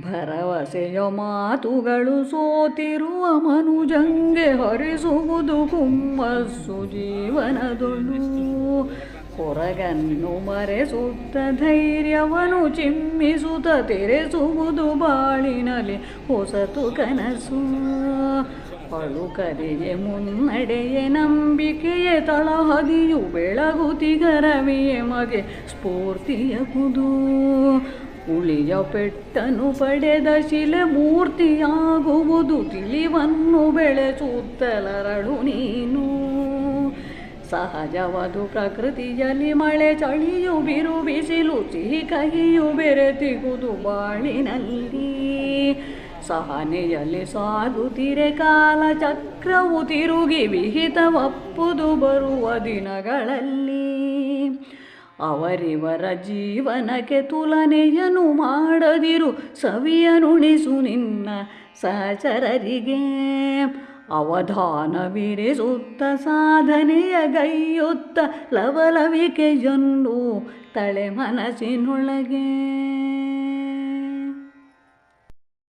ಭರವಸೆಯ ಮಾತುಗಳು ಸೋತಿರುವ ಮನುಜಂಗೆ ಹರಿಸುವುದು ಕುಮ್ಮಸ್ಸು ಜೀವನದೊಳು ಹೊರಗನ್ನು ಮರೆಸುತ್ತ ಧೈರ್ಯವನು ಚಿಮ್ಮಿಸುತ್ತ ತೆರೆಸುವುದು ಬಾಳಿನಲ್ಲಿ ಹೊಸತು ಕನಸು ಅಳುಕರಿಗೆ ಮುನ್ನಡೆಯೇ ನಂಬಿಕೆಯೇ ತಳಹದಿಯು ಬೆಳಗುತಿಗರವಿಯೇ ಮಗೆ ಸ್ಫೂರ್ತಿಯಹುದು ಉಳಿಯ ಪೆಟ್ಟನು ಪಡೆದ ಶಿಲೆ ಮೂರ್ತಿಯಾಗುವುದು ತಿಳಿವನ್ನು ಬೆಳೆಸುತ್ತಲರಳು ನೀನು ಸಹಜವದು ಪ್ರಕೃತಿಯಲ್ಲಿ ಮಳೆ ಚಳಿಯು ಬಿರು ಬಿಸಿಲು ಸಿಹಿ ಕಹಿಯು ಬೆರೆತಿಗುದು ಬಾಳಿನಲ್ಲಿ. ಸಹನೆಯಲ್ಲಿ ಸಾಗುತ್ತಿರೆ ಕಾಲ ಚಕ್ರವು ತಿರುಗಿ ವಿಹಿತವಪ್ಪುದು ಬರುವ ದಿನಗಳಲ್ಲಿ. ಅವರಿವರ ಜೀವನಕ್ಕೆ ತುಲನೆಯನು ಮಾಡದಿರು ಸವಿಯನುಣಿಸು ನಿನ್ನ ಸಹಚರರಿಗೆ. ಅವಧಾನವಿರಿಸುತ್ತ ಸಾಧನೆಯ ಗೈಯುತ್ತ ಲವಲವಿಕೆಯನ್ನು ತಳೆ ಮನಸ್ಸಿನೊಳಗೆ.